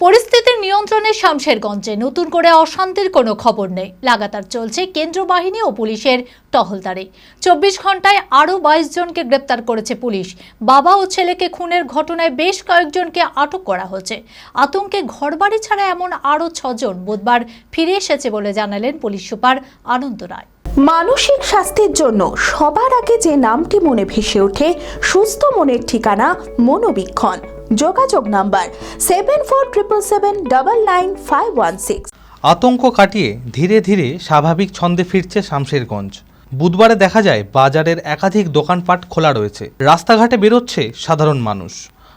পরিস্থিতির নিয়ন্ত্রণে শামশেরগঞ্জে নতুন করে অশান্তির কোনো খবর নেই। লাগাতার চলছে কেন্দ্র বাহিনী ও পুলিশের টহলদারি। চব্বিশ ঘন্টায় আরও বাইশ জনকে গ্রেপ্তার করেছে পুলিশ। বাবা ও ছেলেকে খুনের ঘটনায় বেশ কয়েকজনকে আটক করা হয়েছে। আতঙ্কে ঘরবাড়ি ছাড়া এমন আরও ছজন বুধবার ফিরে এসেছে বলে জানালেন পুলিশ সুপার আনন্দ রায়। মানসিক স্বাস্থ্যের জন্য সবার আগে যে নামটি মনে ভেসে ওঠে, সুস্থ মনের ঠিকানা মনোবীক্ষণ। যোগাযোগ number seven four triple seven double nine five one six আতঙ্ক কাটিয়ে ধীরে ধীরে স্বাভাবিক ছন্দে ফিরছে শামশেরগঞ্জ। বুধবারে দেখা যায় বাজারের একাধিক দোকানপাট খোলা রয়েছে। রাস্তাঘাটে বেরোচ্ছে সাধারণ মানুষ।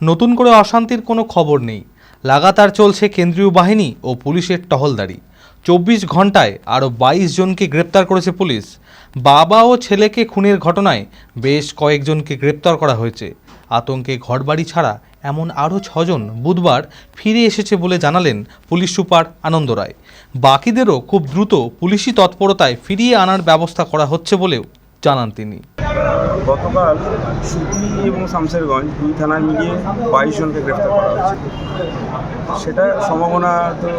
নতুন করে অশান্তির কোনো খবর নেই। লাগাতার চলছে কেন্দ্রীয় বাহিনী ও পুলিশের টহলদারি। চব্বিশ ঘন্টায় আরও বাইশ জনকে গ্রেপ্তার করেছে পুলিশ। বাবা ও ছেলেকে খুনের ঘটনায় বেশ কয়েকজনকে গ্রেপ্তার করা হয়েছে। আতঙ্কে ঘরবাড়ি ছাড়া এমন আরও ছজন বুধবার ফিরে এসেছে বলে জানালেন পুলিশ সুপার আনন্দ রায়। বাকিদেরও খুব দ্রুত পুলিশি তৎপরতায় ফিরিয়ে আনার ব্যবস্থা করা হচ্ছে বলেও জানান তিনি। গতকাল সুতি এবং শামশেরগঞ্জ দুই থানার মিলিয়ে বাইশ জনকে গ্রেফতার করা হয়েছে। সেটা সম্ভাবনা তো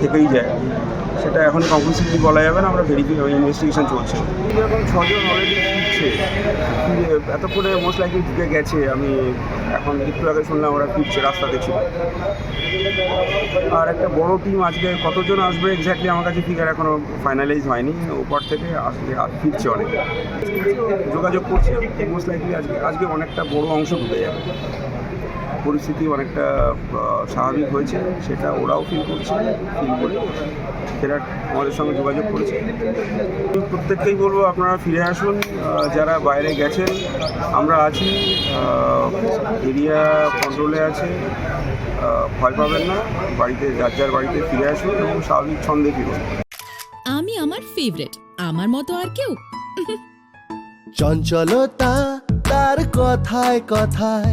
থেকেই যায়। সেটা এখন কনক্লুসিভলি বলা যাবে না, আমরা ভেরিফাই ইনভেস্টিগেশন চলছে। এরকম ছজন অলরেডি ফিরছে। ফিরে, এতক্ষণে মোস্ট লাইকলি ঢুকে গেছে। আমি এখন একটু আগে শুনলাম ওরা ফিরছে রাস্তাতে ছিল। আর একটা বড় টিম আজকে কতজন আসবে এক্স্যাক্টলি আমার কাছে ফিগার এখনও ফাইনালাইজ হয়নি। ওপর থেকে আসলে ফিরছে অনেকে। যোগাযোগ করছে। মোস্ট লাইকলি আজকে আজকে অনেকটা বড় অংশ ঢুকে যাবে। পরিস্থিতি অনেকটা স্বাভাবিক হয়েছে সেটা ওরাও ফিল করছে ফিল করে ফেরার আমাদের সঙ্গে যোগাযোগ করেছে। প্রত্যেককেই বলব আপনারা ফিরে আসুন যারা বাইরে গেছেন আমরা আছি এরিয়া কন্ট্রোলে আছে ভয় পাবেন না বাড়িতে যার যার বাড়িতে ফিরে আসুন এবং স্বাভাবিক ছন্দে ফিরুন। আমি আমার ফেভারিট আমার মতো আর কেউ? চঞ্চলতা তার কথায় কথায়